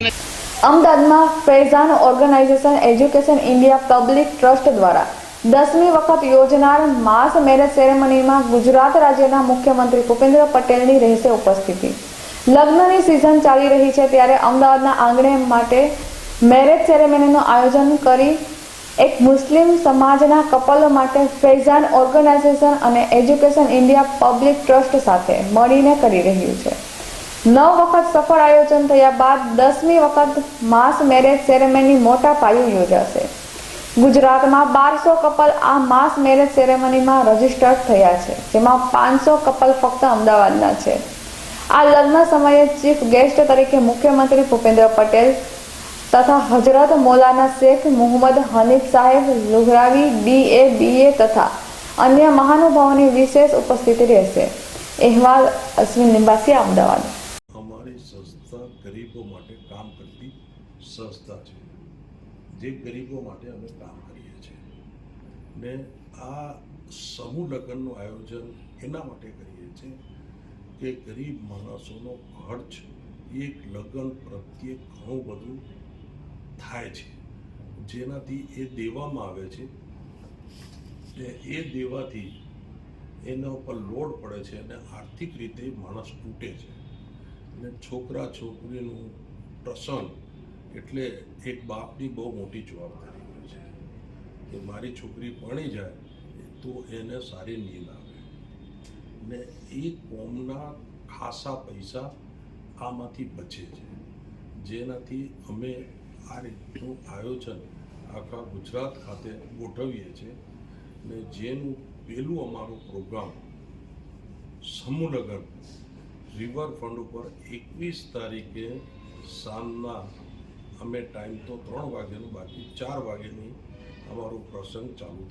અમદાવાદમાં Faizan organisation education India public trust દ્વારા દસમી વખત યોજનાર માસ મેરેજ સેરેમનીમાં ગુજરાત રાજ્યના મુખ્યમંત્રી ભૂપેન્દ્ર પટેલની રહેશે ઉપસ્થિતિ. લગ્નની સિઝન ચાલી રહી છે ત્યારે અમદાવાદના આંગણે માટે મેરેજ સેરેમનીનું આયોજન કરી એક મુસ્લિમ સમાજના કપલો માટે ફેઝાન ઓર્ગેનાઇઝેશન અને એજ્યુકેશન ઇન્ડિયા પબ્લિક ટ્રસ્ટ સાથે મળીને કરી રહ્યું છે. નવ વખત સફળ આયોજન થયા બાદ દસમી વખત માસ મેરેજ સેરેમની મોટા પાયે યોજાશે. ગુજરાતમાં બારસો કપલ આ માસ મેરેજ સેરેમનીમાં રજીસ્ટર્ડ થયા છે. જેમાં પાંચસો કપલ ફક્ત અમદાવાદના છે. આ લગ્ન સમયે ચીફ ગેસ્ટ તરીકે મુખ્યમંત્રી ભૂપેન્દ્ર પટેલ તથા હજરત મૌલાના શેખ મુહમ્મદ હનીફ સાહેબ લુઘરાવી, ડીએ, બીએ તથા અન્ય મહાનુભાવોની વિશેષ ઉપસ્થિતિ રહેશે. અહેવાલ અશ્વિન નિવાસી અમદાવાદ. ગરીબો માટે કામ કરતી સંસ્થા છે. જે ગરીબો માટે અમે કામ કરીએ છીએ. ને આ સમૂહ લગ્નનું આયોજન એના માટે કરીએ છીએ કે ગરીબ માણસોનો ખર્ચ એક લગ્ન પ્રત્યે ઘણું બધું થાય છે. જેનાથી એ દેવામાં આવે છે. એ દેવાથી એના ઉપર લોડ પડે છે અને આર્થિક રીતે માણસ તૂટે છે. અને છોકરા છોકરીનું પ્રસન્ન એટલે એક બાપની બહુ મોટી જવાબદારી હોય છે. કે મારી છોકરી ભણી જાય, તો એને સારી નીંદ આવે. ને એ કોમના ખાસા પૈસા આમાંથી બચે છે. જેનાથી અમે આ રીતનું આયોજન આખા ગુજરાત ખાતે ગોઠવીએ છીએ. ને જેનું પહેલું અમારું પ્રોગ્રામ સમૂહ રિવરફ્રન્ટ ઉપર એકવીસ તારીખે સાંજના અમે ટાઈમ તો ત્રણ વાગ્યાનું બાકી ચાર વાગ્યાની અમારો પ્રસંગ ચાલુ